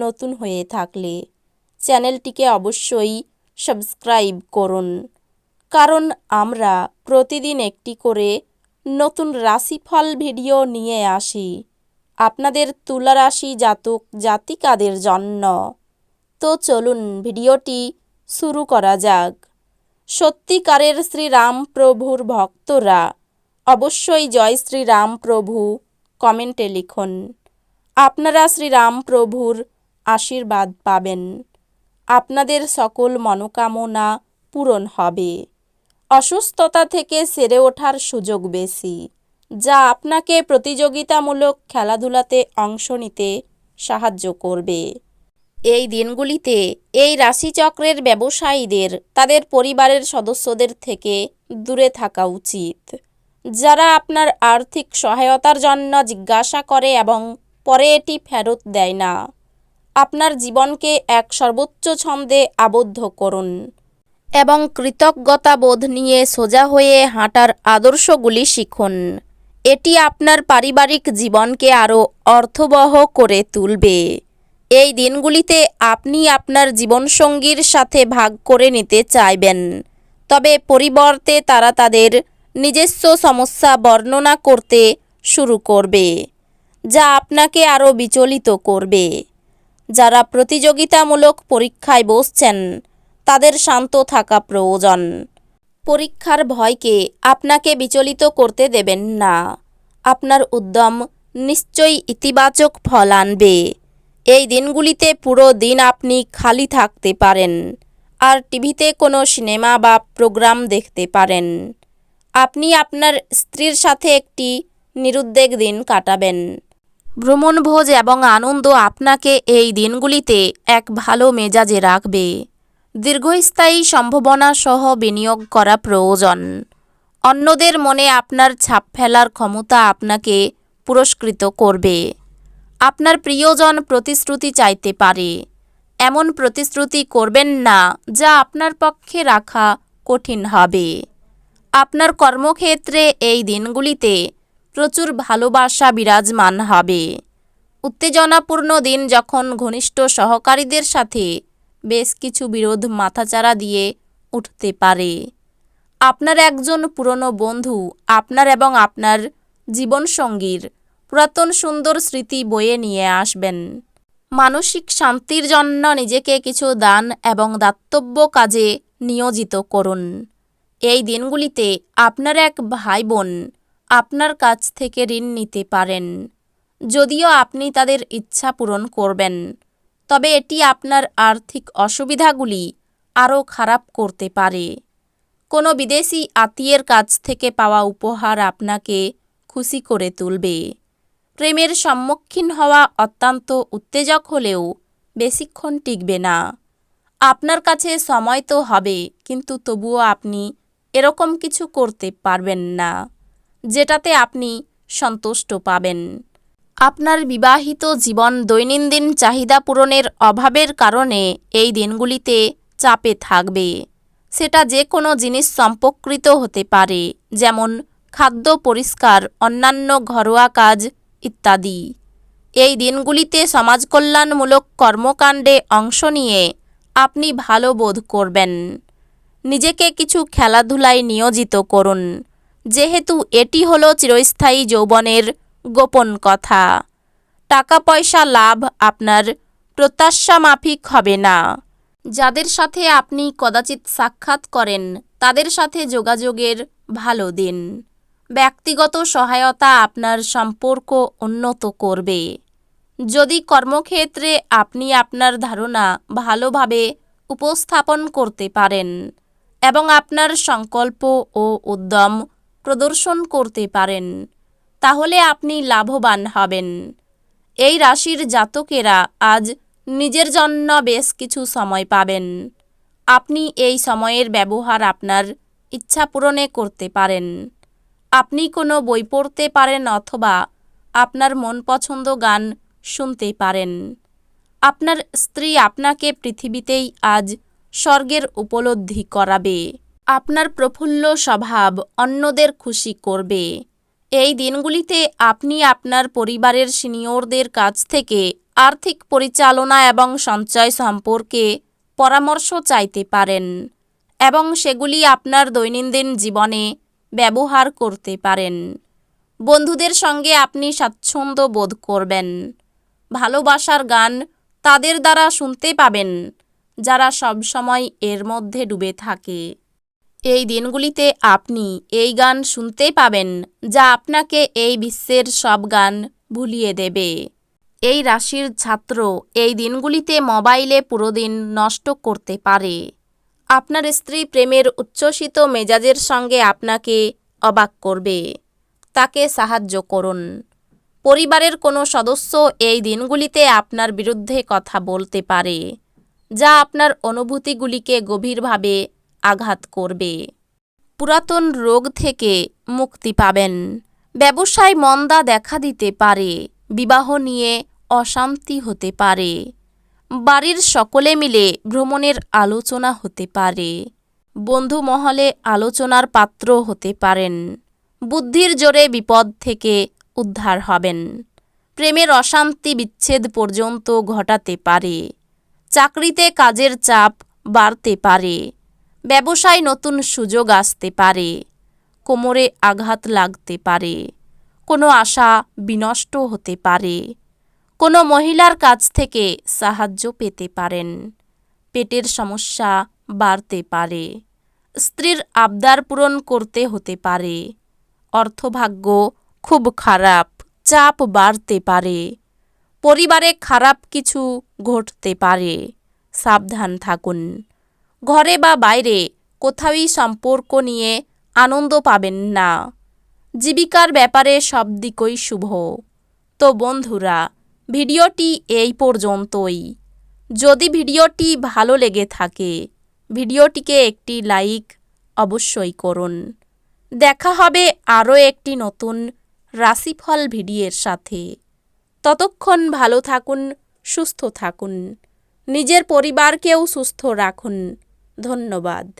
নতুন হয়ে থাকলে চ্যানেলটিকে অবশ্যই সাবস্ক্রাইব করুন। কারণ আমরা প্রতিদিন একটি করে নতুন রাশিফল ভিডিও নিয়ে আসি। আপনাদের তুলা রাশি জাতক জাতিকাদের জন্য। তো চলুন ভিডিওটি শুরু করা যাক। সত্যিকারের শ্রীরাম প্রভুর ভক্তরা অবশ্যই জয় শ্রীরাম প্রভু কমেন্টে লিখুন। আপনারা শ্রীরাম প্রভুর আশীর্বাদ পাবেন। আপনাদের সকল মনোকামনা পূরণ হবে। অসুস্থতা থেকে সেরে ওঠার সুযোগ বেশি। যা আপনাকে প্রতিযোগিতামূলক খেলাধুলাতে অংশ নিতে সাহায্য করবে। এই দিনগুলিতে এই রাশিচক্রের ব্যবসায়ীদের, তাদের পরিবারের সদস্যদের থেকে দূরে থাকা উচিত। যারা আপনার আর্থিক সহায়তার জন্য জিজ্ঞাসা করে এবং পরে এটি ফেরত দেয় না। আপনার জীবনকে এক সর্বোচ্চ ছন্দে আবদ্ধ করুন এবং কৃতজ্ঞতা বোধ নিয়ে সোজা হয়ে হাঁটার আদর্শগুলি শিখুন। এটি আপনার পারিবারিক জীবনকে আরও অর্থবহ করে তুলবে। এই দিনগুলিতে আপনি আপনার জীবনসঙ্গীর সাথে ভাগ করে নিতে চাইবেন। তবে পরিবর্তে তারা তাদের নিজস্ব সমস্যা বর্ণনা করতে শুরু করবে, যা আপনাকে আরও বিচলিত করবে। যারা প্রতিযোগিতামূলক পরীক্ষায় বসছেন, তাদের শান্ত থাকা প্রয়োজন। পরীক্ষার ভয়কে আপনাকে বিচলিত করতে দেবেন না। আপনার উদ্যম নিশ্চয়ই ইতিবাচক ফল আনবে। এই দিনগুলিতে পুরো দিন আপনি খালি থাকতে পারেন, আর টিভিতে কোনো সিনেমা বা প্রোগ্রাম দেখতে পারেন। আপনি আপনার স্ত্রীর সাথে একটি নিরুদ্বেগ দিন কাটাবেন। ভ্রমণভোজ এবং আনন্দ আপনাকে এই দিনগুলিতে এক ভালো মেজাজে রাখবে। দীর্ঘস্থায়ী সম্ভাবনা সহ বিনিয়োগ করা প্রয়োজন। অন্যদের মনে আপনার ছাপ ফেলার ক্ষমতা আপনাকে পুরস্কৃত করবে। আপনার প্রিয়জন প্রতিশ্রুতি চাইতে পারে। এমন প্রতিশ্রুতি করবেন না যা আপনার পক্ষে রাখা কঠিন হবে। আপনার কর্মক্ষেত্রে এই দিনগুলিতে প্রচুর ভালোবাসা বিরাজমান হবে। উত্তেজনাপূর্ণ দিন যখন ঘনিষ্ঠ সহকারীদের সাথে বেশ কিছু বিরোধ মাথাচাড়া দিয়ে উঠতে পারে। আপনার একজন পুরনো বন্ধু আপনার এবং আপনার জীবনসঙ্গীর পুরাতন সুন্দর স্মৃতি বয়ে নিয়ে আসবেন। মানসিক শান্তির জন্য নিজেকে কিছু দান এবং দাতব্য কাজে নিয়োজিত করুন। এই দিনগুলিতে আপনার এক ভাই বোন আপনার কাছ থেকে ঋণ নিতে পারেন। যদিও আপনি তাদের ইচ্ছা পূরণ করবেন, তবে এটি আপনার আর্থিক অসুবিধাগুলি আরও খারাপ করতে পারে। কোনো বিদেশি আত্মীয়ের কাছ থেকে পাওয়া উপহার আপনাকে খুশি করে তুলবে। প্রেমের সম্মুখীন হওয়া অত্যন্ত উত্তেজক হলেও বেশিক্ষণ টিকবে না। আপনার কাছে সময় তো হবে, কিন্তু তবুও আপনি এরকম কিছু করতে পারবেন না। যেটাতে আপনি সন্তুষ্ট পাবেন। আপনার বিবাহিত জীবন দৈনন্দিন চাহিদা পূরণের অভাবের কারণে এই দিনগুলিতে চাপে থাকবে। সেটা যে কোনো জিনিস সম্পর্কিত হতে পারে, যেমন খাদ্য পরিষ্কার, অন্যান্য ঘরোয়া কাজ ইত্যাদি। এই দিনগুলিতে সমাজকল্যাণমূলক কর্মকাণ্ডে অংশ নিয়ে আপনি ভালো বোধ করবেন। নিজেকে কিছু খেলাধুলায় নিয়োজিত করুন। যেহেতু এটি হলো চিরস্থায়ী যৌবনের গোপন কথা। টাকা পয়সা লাভ আপনার প্রত্যাশা মাফিক হবে না। যাদের সাথে আপনি কদাচিৎ সাক্ষাৎ করেন, তাদের সাথে যোগাযোগের ভালো দিন। ব্যক্তিগত সহায়তা আপনার সম্পর্ক উন্নত করবে। যদি কর্মক্ষেত্রে আপনি আপনার ধারণা ভালোভাবে উপস্থাপন করতে পারেন এবং আপনার সংকল্প ও উদ্যম প্রদর্শন করতে পারেন, তাহলে আপনি লাভবান হবেন। এই রাশির জাতকেরা আজ নিজের জন্য বেশ কিছু সময় পাবেন। আপনি এই সময়ের ব্যবহার আপনার ইচ্ছা পূরণে করতে পারেন। আপনি কোনো বই পড়তে পারেন অথবা আপনার মন পছন্দ গান শুনতে পারেন। আপনার স্ত্রী আপনাকে পৃথিবীতেই আজ স্বর্গের উপলব্ধি করাবে। আপনার প্রফুল্ল স্বভাব অন্যদের খুশি করবে। এই দিনগুলিতে আপনি আপনার পরিবারের সিনিয়রদের কাছ থেকে আর্থিক পরিচালনা এবং সঞ্চয় সম্পর্কে পরামর্শ চাইতে পারেন এবং সেগুলি আপনার দৈনন্দিন জীবনে ব্যবহার করতে পারেন। বন্ধুদের সঙ্গে আপনি স্বাচ্ছন্দ্য বোধ করবেন। ভালোবাসার গান তাদের দ্বারা শুনতে পাবেন, যারা সবসময় এর মধ্যে ডুবে থাকে। এই দিনগুলিতে আপনি এই গান শুনতে পাবেন, যা আপনাকে এই বিশ্বের সব গান ভুলিয়ে দেবে। এই রাশির ছাত্র এই দিনগুলিতে মোবাইলে পুরো দিন নষ্ট করতে পারে। আপনার স্ত্রী প্রেমের উচ্ছ্বসিত মেজাজের সঙ্গে আপনাকে অবাক করবে। তাকে সাহায্য করুন। পরিবারের কোনো সদস্য এই দিনগুলিতে আপনার বিরুদ্ধে কথা বলতে পারে, যা আপনার অনুভূতিগুলিকে গভীরভাবে আঘাত করবে। পুরাতন রোগ থেকে মুক্তি পাবেন। ব্যবসায় মন্দা দেখা দিতে পারে। বিবাহ নিয়ে অশান্তি হতে পারে। বাড়ির সকলে মিলে ভ্রমণের আলোচনা হতে পারে। বন্ধু মহলে আলোচনার পাত্র হতে পারেন। বুদ্ধির জোরে বিপদ থেকে উদ্ধার হবেন। প্রেমের অশান্তি বিচ্ছেদ পর্যন্ত ঘটাতে পারে। চাকরিতে কাজের চাপ বাড়তে পারে। ব্যবসায় নতুন সুযোগ আসতে পারে, কোমরে আঘাত লাগতে পারে, কোনো আশা বিনষ্ট হতে পারে, কোনো মহিলার কাছ থেকে সাহায্য পেতে পারেন, পেটের সমস্যা বাড়তে পারে, স্ত্রীর আবদার পূরণ করতে হতে পারে, অর্থভাগ্য খুব খারাপ, চাপ বাড়তে পারে, পরিবারে খারাপ কিছু ঘটতে পারে, সাবধান থাকুন। ঘরে বা বাইরে কোথাওই সম্পর্ক নিয়ে আনন্দ পাবেন না। জীবিকার ব্যাপারে সব দিকই শুভ। তো বন্ধুরা, ভিডিওটি এই পর্যন্তই। যদি ভিডিওটি ভালো লেগে থাকে, ভিডিওটিকে একটি লাইক অবশ্যই করুন। দেখা হবে আরও একটি নতুন রাশিফল ভিডিওর সাথে। ততক্ষণ ভালো থাকুন, সুস্থ থাকুন। নিজের পরিবারকেও সুস্থ রাখুন। ধন্যবাদ।